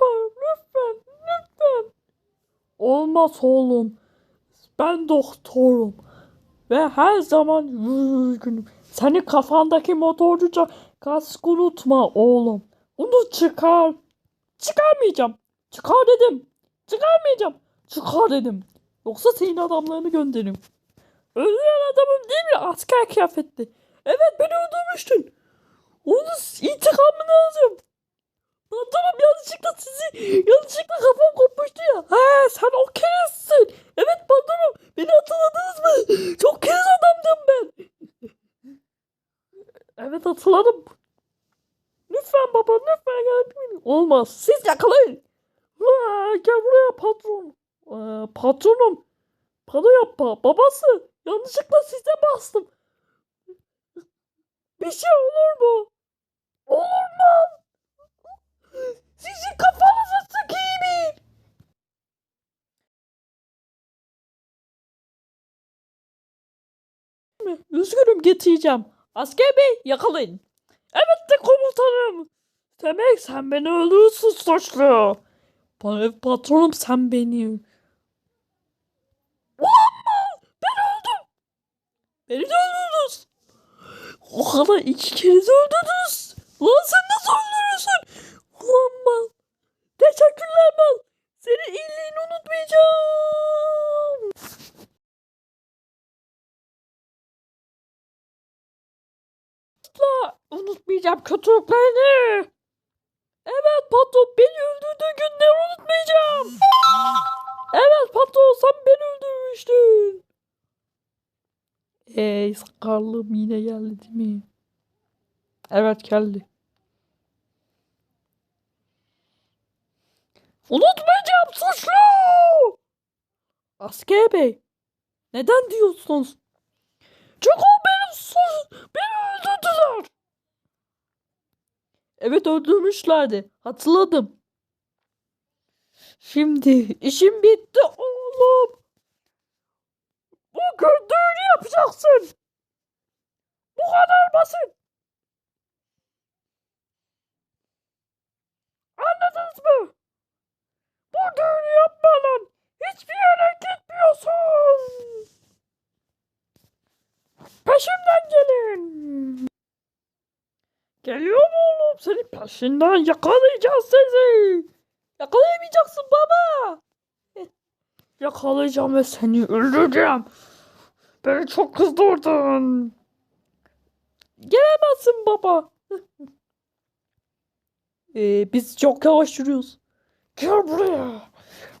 baba lütfen lütfen. Olmaz oğlum. Ben doktorum. Ve her zaman üzgünüm. Senin kafandaki motorcu kask unutma oğlum. Onu çıkar. Çıkarmayacağım. Çıkar dedim. Çıkarmayacağım. Çıkar dedim. Yoksa senin adamlarını gönderirim. Öldüren adamım değil mi? Asker kıyafetli. Evet beni öldürmüştün. Onun intikamını alacağım. Patronum yanlışlıkla sizi yanlışlıkla kafam kopmuştu ya. He sen o kerizsin. Evet patronum beni hatırladınız mı? Çok keriz adamdım ben. Evet hatırladım. Lütfen baba lütfen yardım Olmaz. Siz yakalayın. Gel buraya patron. Ee, patronum. Bana yapma. Babası. Yanlışlıkla size bastım. Bir şey olur mu? Mu? Sizin kafanızı sıkayım. Üzgünüm getireceğim. Asker bey yakalayın. Evet de komutanım. Demek sen beni öldürürsün suçlu. Pa- Patronum sen beni. Ulan mı? Ben öldüm. Beni de öldürdünüz. O kadar iki kez öldürdünüz. Lan sen nasıl öldürürsün? Ulan mal. Teşekkürler mal. Senin iyiliğini unutmayacağım. Asla unutmayacağım kötülüklerini. Evet patron beni öldürdüğü günleri unutmayacağım. Evet patron sen beni öldürmüştün. Ey sakarlığım yine geldi değil mi? Evet geldi. Unutmayacağım suçlu. Asker bey. Neden diyorsunuz? Çünkü o benim suç. Beni Evet öldürmüşlerdi. Hatırladım. Şimdi işim bitti oğlum. Bu gördüğünü yapacaksın. Bu kadar basit. Anladınız mı? Bu düğünü yapmadan hiçbir yere gitmiyorsun. Peşimden gelin. Geliyor mu oğlum? Seni peşinden yakalayacağız sizi. Yakalayamayacaksın baba. Yakalayacağım ve seni öldüreceğim. Beni çok kızdırdın. Gelemezsin baba. ee, biz çok yavaş yürüyoruz. Gel buraya.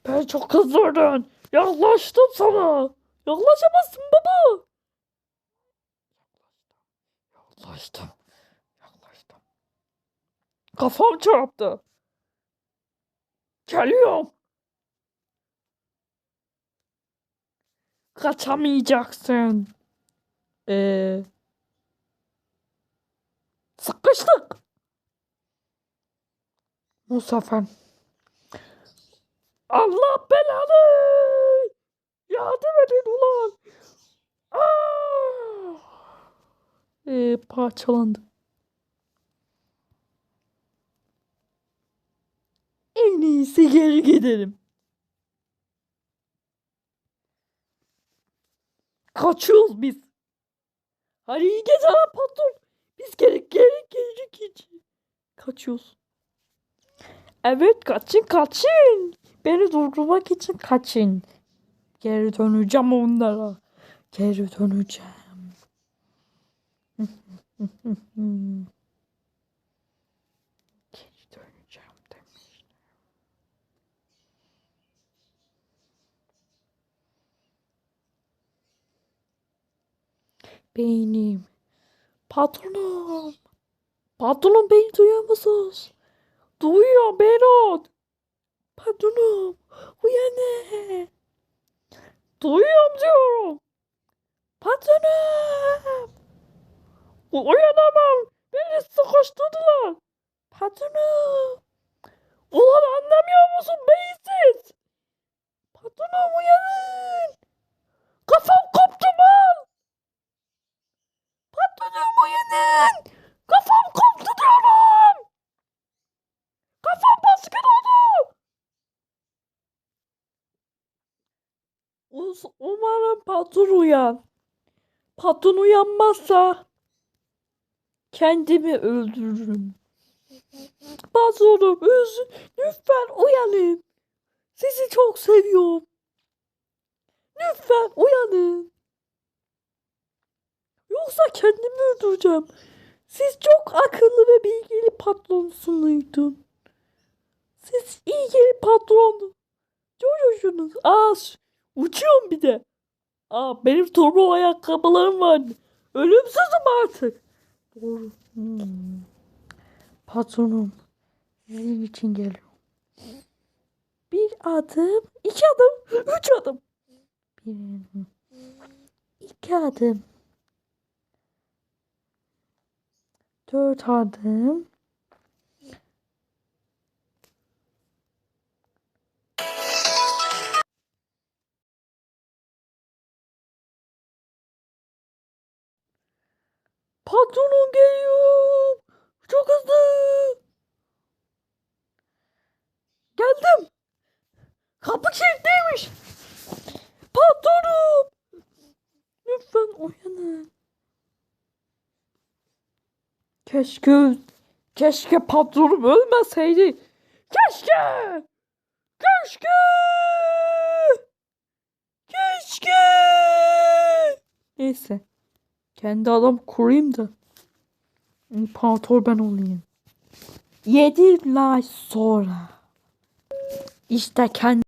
Beni çok kızdırdın. Yaklaştım sana. Yaklaşamazsın baba. Yaklaştım. Kafam çarptı. Geliyorum. Kaçamayacaksın. Ee, sıkıştık. Bu sefer. Allah belanı. Yardım edin ulan. Aa! Ee, parçalandı. İyisi geri gidelim. Kaçıyoruz biz. Hadi iyi geceler patron. Biz geri geri geri geri. Kaçıyoruz. Evet kaçın kaçın. Beni durdurmak için kaçın. Geri döneceğim onlara. Geri döneceğim. Geri döneceğim demiş. Beynim. Patronum. Patronum beni duyuyor musunuz? Duyuyor Berat. Patronum. Uyanın. Duyuyorum diyorum. Patronum. Uyanamam. Beni sıkıştırdılar. Patronum. Ulan anlamıyor musun beyinsiz? Patronum uyanın. Kafam koptu mal. Patronum uyanın. Kafam koptu diyorum. Kafam baskın oldu. Patron uyanmazsa kendimi öldürürüm. Patronum lütfen uyanın. Sizi çok seviyorum. Lütfen uyanın. Yoksa kendimi öldüreceğim. Siz çok akıllı ve bilgili patronsunuydun. Siz iyi bir patron. Çocuğunuz. S- uçuyorum bir de. Aa, benim turbo ayakkabılarım var. Ölümsüzüm artık. Doğru. Hmm. Patronum. Sizin için geliyorum. Bir adım, iki adım, üç adım. Bir, iki adım. Dört adım. Patronum geliyor. Çok hızlı. Geldim. Kapı kilitliymiş. Patronum. Lütfen uyanın. Keşke, keşke patronum ölmeseydi. Keşke. Keşke. Keşke. Neyse. Kendi adam kurayım da. İmparator ben olayım. Yedi ay sonra. İşte kendi